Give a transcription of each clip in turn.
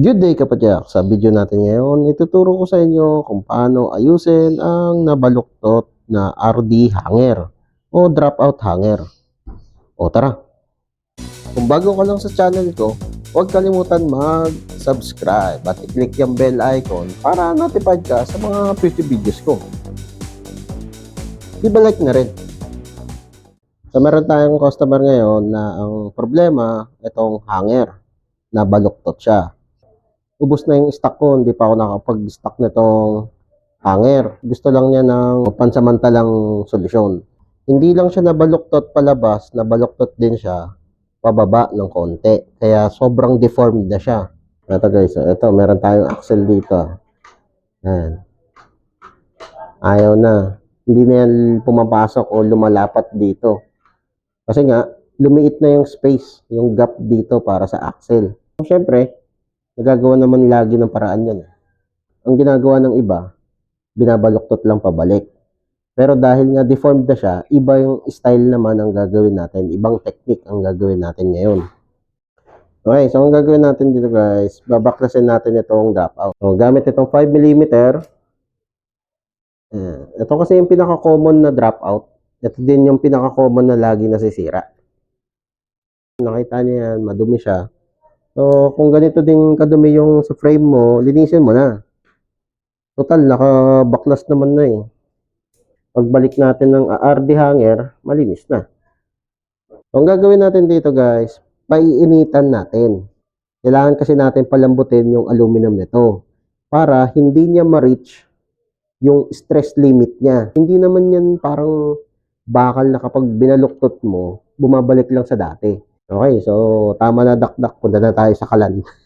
Good day kapatyak! Sa video natin ngayon, ituturo ko sa inyo kung paano ayusin ang nabaluktot na RD hanger o dropout hanger. O tara! Kung bago ka lang sa channel ko, huwag kalimutan mag-subscribe at i-click yung bell icon para notified ka sa mga future videos ko. Di-like na rin. So meron tayong customer ngayon na ang problema, itong hanger, nabaluktot siya ubos na yung stock ko, hindi pa ako nakapag-stock nitong hanger. Gusto lang niya ng pansamantalang solusyon. Hindi lang siya nabaluktot palabas, nabaluktot din siya pababa ng konti. Kaya sobrang deformed na siya. Ito guys, ito, meron tayong axle dito. Ayan. Ayaw na. Hindi na yan pumapasok o lumalapat dito. Kasi nga, lumiit na yung space, yung gap dito para sa axle. Siyempre, nagagawa naman lagi ng paraan yan. eh. Ang ginagawa ng iba, binabaluktot lang pabalik. Pero dahil nga deformed na siya, iba yung style naman ang gagawin natin. Ibang technique ang gagawin natin ngayon. Okay, so ang gagawin natin dito guys, babaklasin natin itong dropout. So, gamit itong 5mm. Ayan. Ito kasi yung pinaka-common na dropout. Ito din yung pinaka-common na lagi nasisira. Nakita niyo yan, madumi siya. So, kung ganito din kadumi yung sa frame mo, linisin mo na. Total, nakabaklas naman na eh. Pagbalik natin ng RD hanger, malinis na. So, ang gagawin natin dito guys, paiinitan natin. Kailangan kasi natin palambutin yung aluminum nito para hindi niya ma-reach yung stress limit niya. Hindi naman yan parang bakal na kapag binaluktot mo, bumabalik lang sa dati. Okay, so tama na dakdak. Punta na tayo sa kalan.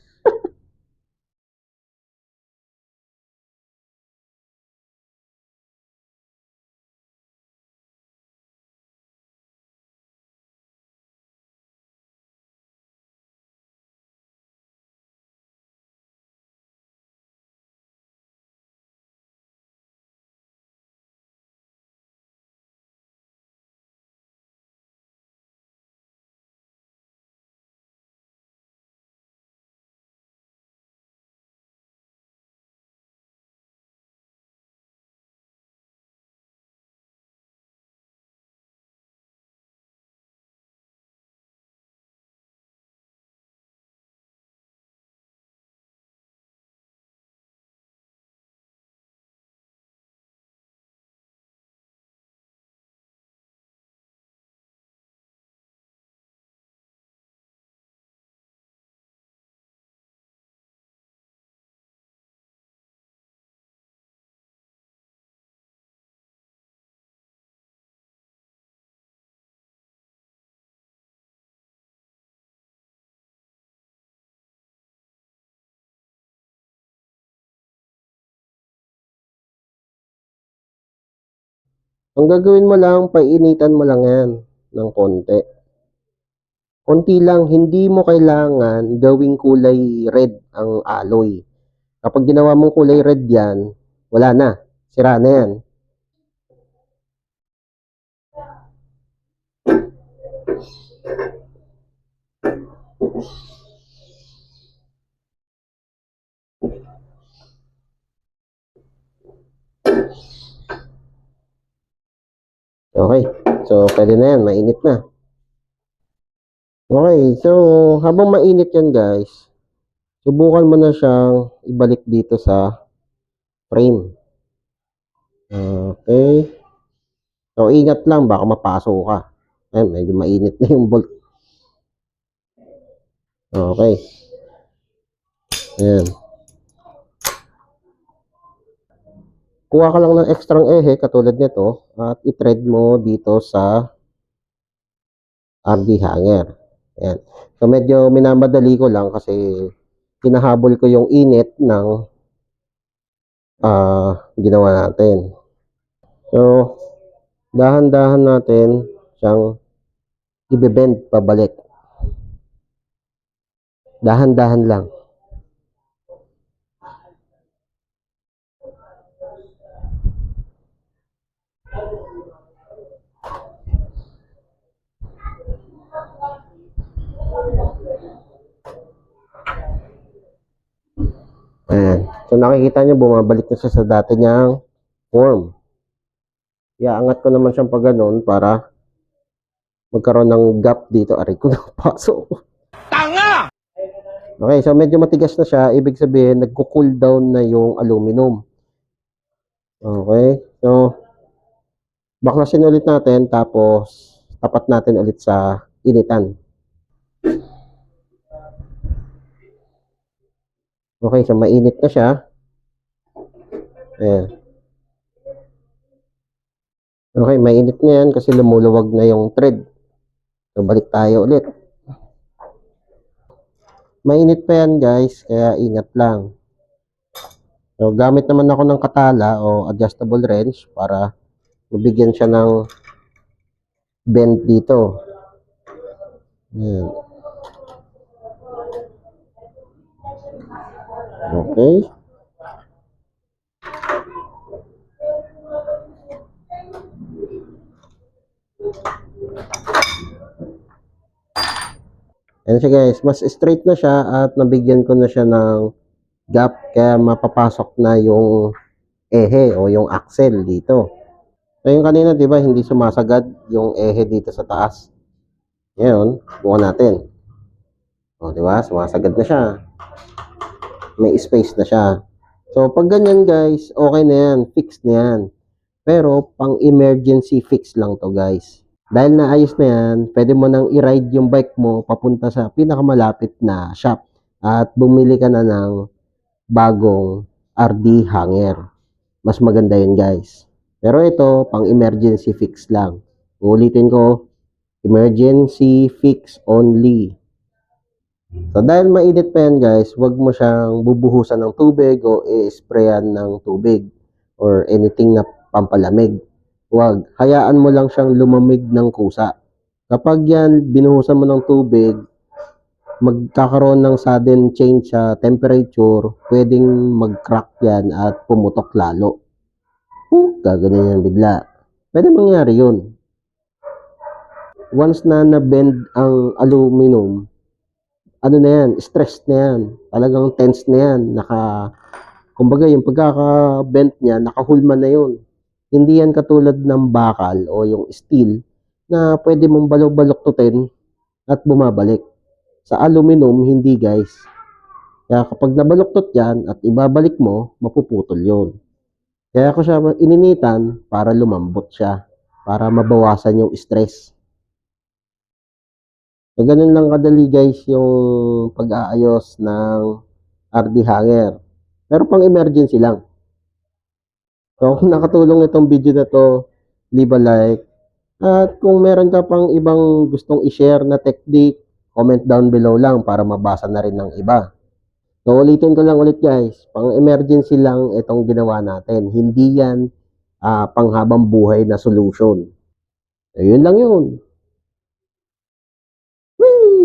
Ang gagawin mo lang, painitan mo lang yan ng konti. Konti lang, hindi mo kailangan gawing kulay red ang alloy. Kapag ginawa mong kulay red yan, wala na. Sira na yan. Okay. So, pwede na yan. Mainit na. Okay. So, habang mainit yan, guys, subukan mo na siyang ibalik dito sa frame. Okay. So, ingat lang. Baka mapasok ka. Ayan, medyo mainit na yung bolt. Okay. Ayan. Kuha ka lang ng extrang ehe katulad nito at i-thread mo dito sa RD hanger. Ayan. So medyo minamadali ko lang kasi hinahabol ko yung init ng uh, ginawa natin. So dahan-dahan natin siyang i-bend pabalik. Dahan-dahan lang. So nakikita nyo, bumabalik na siya sa dati niyang form. Iaangat ko naman siyang pag ganun para magkaroon ng gap dito. Aray ko napasok. Tanga! Okay, so medyo matigas na siya. Ibig sabihin, nagko-cool down na yung aluminum. Okay, so baklasin ulit natin tapos tapat natin ulit sa initan. Okay, so mainit na siya. Ayan. Okay, mainit na yan kasi lumuluwag na yung thread. So, balik tayo ulit. Mainit pa yan guys, kaya ingat lang. So, gamit naman ako ng katala o adjustable wrench para mabigyan siya ng bend dito. Ayan. Okay. Ayan siya guys, mas straight na siya at nabigyan ko na siya ng gap kaya mapapasok na yung ehe o yung axle dito. So yung kanina 'di ba hindi sumasagad yung ehe dito sa taas. Ngayon, buka natin. O 'di ba? Sumasagad na siya. May space na siya. So pag ganyan guys, okay na yan, fix na yan. Pero pang emergency fix lang to guys. Dahil naayos na yan, pwede mo nang i-ride yung bike mo papunta sa pinakamalapit na shop at bumili ka na ng bagong RD hanger. Mas maganda yun guys. Pero ito, pang emergency fix lang. Ulitin ko, emergency fix only. So dahil mainit pa yan guys, wag mo siyang bubuhusan ng tubig o i-sprayan ng tubig or anything na pampalamig. Wag, hayaan mo lang siyang lumamig ng kusa. Kapag yan, binuhusan mo ng tubig, magkakaroon ng sudden change sa temperature, pwedeng mag-crack yan at pumutok lalo. Uh, gaganin yan bigla. Pwede mangyari yun. Once na na-bend ang aluminum, ano na yan, stress na yan. Talagang tense na yan. Naka, kumbaga yung pagkaka-bend niya, nakahulma na yun. Hindi yan katulad ng bakal o yung steel na pwede mong balok-baloktutin at bumabalik. Sa aluminum, hindi guys. Kaya kapag nabaluktot yan at ibabalik mo, mapuputol yun. Kaya ako siya ininitan para lumambot siya. Para mabawasan yung stress. So, ganun lang kadali guys yung pag-aayos ng RD hanger. Pero pang emergency lang. So, kung nakatulong itong video na to, leave a like. At kung meron ka pang ibang gustong i-share na technique, comment down below lang para mabasa na rin ng iba. So, ulitin ko lang ulit guys, pang emergency lang itong ginawa natin. Hindi yan ah, panghabang buhay na solution. So, yun lang yun.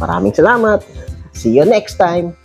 Maraming salamat. See you next time.